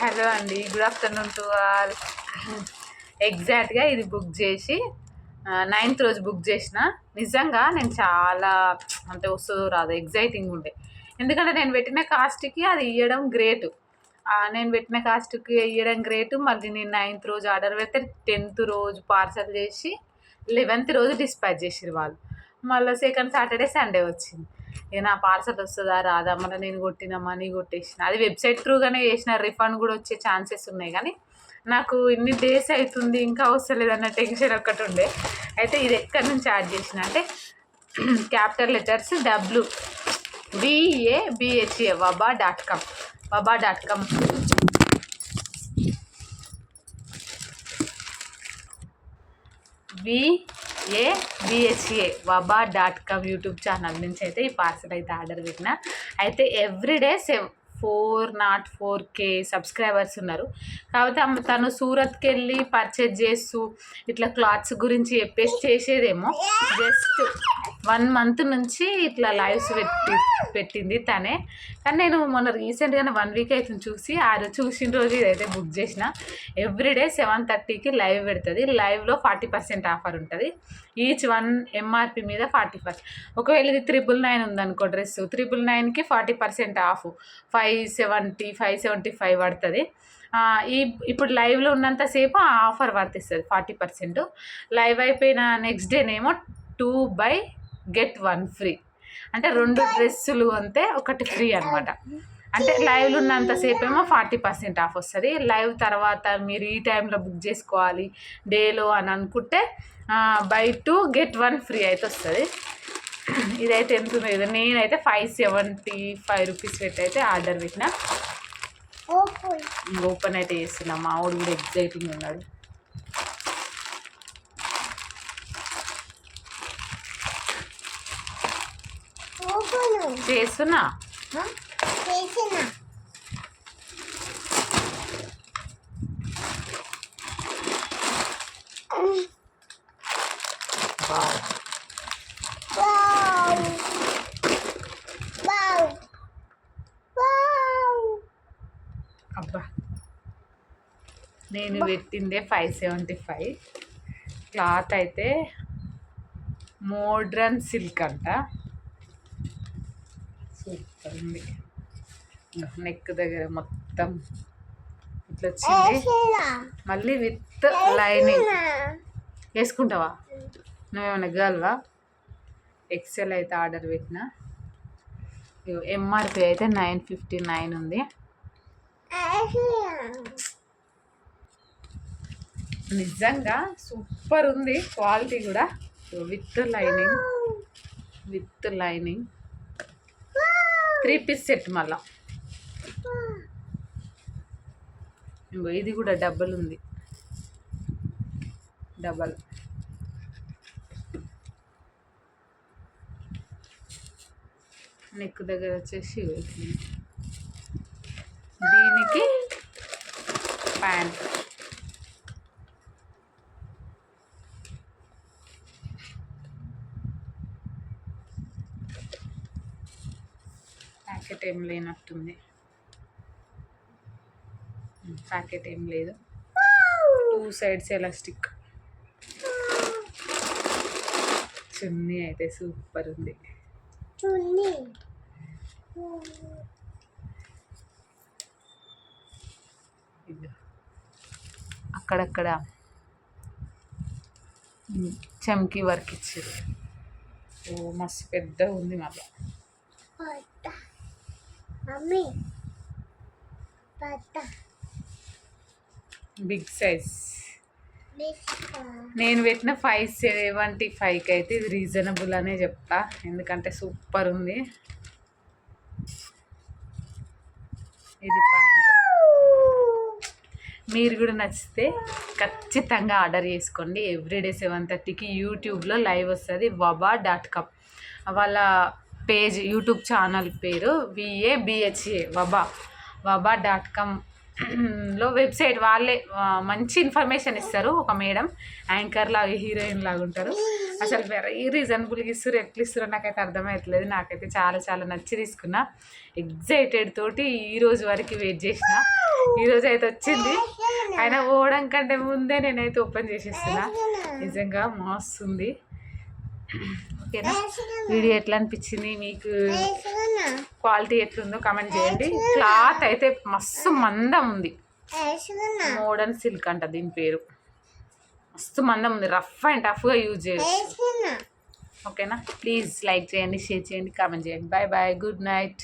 Hello అండి good afternoon to all. ఎగ్జాక్ట్గా ఇది బుక్ చేసి నైన్త్ రోజు బుక్ చేసిన. నిజంగా నేను చాలా అంటే వస్తుందో రాదు ఎగ్జైటింగ్ ఉండే. ఎందుకంటే నేను పెట్టిన కాస్ట్కి అది ఇవ్వడం గ్రేట్ నేను పెట్టిన కాస్ట్కి ఇవ్వడం గ్రేట్ మళ్ళీ నేను నైన్త్ రోజు ఆర్డర్ పెడితే టెన్త్ రోజు పార్సల్ చేసి లెవెన్త్ రోజు డిస్పాచ్ చేసిరు వాళ్ళు. మళ్ళీ సెకండ్ సాటర్డే సండే వచ్చింది. ఇక నా పార్సల్ వస్తుందా? రాదా? మన నేను కొట్టిన మనీ కొట్టేసిన. అది వెబ్సైట్ త్రూగానే చేసిన రిఫండ్ కూడా వచ్చే ఛాన్సెస్ ఉన్నాయి. కానీ నాకు ఇన్ని డేస్ అవుతుంది ఇంకా వస్తలేదు అన్న టెన్షన్ ఒక్కటి ఉండే. అయితే ఇది ఎక్కడి నుంచి యాడ్ చేసిన అంటే capital letters W B A B H A Vabha dot com. Vabha dot com. V A B H A Vabha dot com YouTube channel నుంచి అయితే ఈ పార్సల్ అయితే ఆర్డర్ పెట్టిన. అయితే everyday seven four not four K subscribers ఉన్నారు. కాకపోతే ఆమె తను సూరత్కి వెళ్ళి పర్చేజ్ చేస్తూ ఇట్లా క్లాత్స్ గురించి చెప్పేసి చేసేదేమో. జస్ట్ వన్ మంత్ నుంచి ఇట్లా లైవ్స్ పెట్టి పెట్టింది తనే. కానీ నేను మొన్న రీసెంట్గానే వన్ వీక్ అవుతుంది చూసి ఆ రోజు చూసిన రోజు ఇదైతే బుక్ చేసిన. ఎవ్రీడే సెవెన్ థర్టీకి లైవ్ పెడుతుంది. లైవ్లో ఫార్టీ పర్సెంట్ ఆఫర్ ఉంటుంది. ఈచ్ వన్ ఎంఆర్పి మీద ఫార్టీ పర్సెంట్ ఒకవేళ ఇది త్రిపుల్ నైన్ ఉందనుకో డ్రెస్ త్రిపుల్ నైన్కి forty percent off. Five five seventy five seventy five పడుతుంది. ఈ ఇప్పుడు లైవ్లో ఉన్నంతసేపు ఆ ఆఫర్ వర్తిస్తుంది ఫార్టీ పర్సెంట్. లైవ్ అయిపోయిన next డేనేమో two buy get one free. అంటే రెండు డ్రెస్సులు అంతే ఒకటి ఫ్రీ అనమాట అంటే లైవ్లో ఉన్నంతసేపు ఏమో ఫార్టీ పర్సెంట్ ఆఫ్ వస్తుంది. లైవ్ తర్వాత మీరు ఈ టైంలో బుక్ చేసుకోవాలి డేలో అని అనుకుంటే buy two get one free అయితే వస్తుంది. ఇదైతే ఎంత ఉంది కదా నేనైతే ఫైవ్ సెవెంటీ ఫైవ్ రూపీస్ పెట్టి అయితే ఆర్డర్ పెట్టిన ఓపెన్ అయితే చేస్తున్నా. మా వాడు కూడా ఎగ్జైటింగ్ ఉన్నాడు. చేస్తున్నా. నేను పెట్టిందే ఫైవ్ సెవెంటీ ఫైవ్ క్లాత్ అయితే మోడ్రన్ సిల్క్ అంట. సూపర్ ఉంది. నెక్ దగ్గర మొత్తం ఇట్లా వచ్చింది. మళ్ళీ విత్ లైనింగ్. వేసుకుంటావా? నువ్వేమైనా గర్ల్వా? ఎక్సెల్ అయితే ఆర్డర్ పెట్టిన. ఎంఆర్పి అయితే నైన్ ఫిఫ్టీ నైన్ ఉంది నిజంగా సూపర్ ఉంది క్వాలిటీ కూడా. With lining with lining three piece set మళ్ళా. ఇంకో ఇది కూడా డబల్ ఉంది. డబల్ నెక్ దగ్గర వచ్చేసి దీనికి ప్యాంట్. ప్యాకెట్ ఏం లేనట్టుంది. ప్యాకెట్ ఏం లేదు. Two sides elastic. చున్నీ అయితే సూపర్ ఉంది. చున్నీ. అక్కడక్కడ చమ్కీ వర్క్ ఇచ్చారు. ఓ మస్తు పెద్ద ఉంది మళ్ళీ మమ్మీ బిగ్ సైజ్ నేను పెట్టిన ఫైవ్ సెవెంటీ ఫైవ్కి అయితే ఇది రీజనబుల్ అనే చెప్తా. ఎందుకంటే సూపర్ ఉంది. ఇది మీరు కూడా నచ్చితే ఖచ్చితంగా ఆర్డర్ చేసుకోండి. ఎవ్రీడే సెవెన్ థర్టీకి యూట్యూబ్లో లైవ్ వస్తుంది. వబా డాట్ కామ్ వాళ్ళ పేజ్ యూట్యూబ్ ఛానల్ పేరు V A B H A Vabha వబా dot కామ్లో website వాళ్ళే మంచి ఇన్ఫర్మేషన్ ఇస్తారు ఒక మేడం. యాంకర్ లాగా హీరోయిన్ లాగా ఉంటారు. అసలు వెరీ రీజనబుల్గా ఇస్తారు ఎట్లా ఇస్తారో నాకైతే అర్థమవుతలేదు నాకైతే చాలా చాలా నచ్చి తీసుకున్నా. ఎగ్జైటెడ్ తోటి ఈ రోజు వరకు వెయిట్ చేసిన. ఈరోజు అయితే వచ్చింది. ఆయన పోవడం కంటే ముందే నేనైతే ఓపెన్ చేసేస్తున్నా. నిజంగా మస్తుంది ఓకేనా? వీడియో ఎట్లా అనిపించింది? మీకు క్వాలిటీ ఎట్లుందో కమెంట్ చేయండి. క్లాత్ అయితే మస్తు మందం ఉంది. మోడర్న్ సిల్క్ అంట దీని పేరు. మస్తు మందం ఉంది. రఫ్ అండ్ టఫ్గా యూజ్ చేయొచ్చు. ఓకేనా? ప్లీజ్ లైక్ చేయండి షేర్ చేయండి కామెంట్ చేయండి. Bye bye. Good night.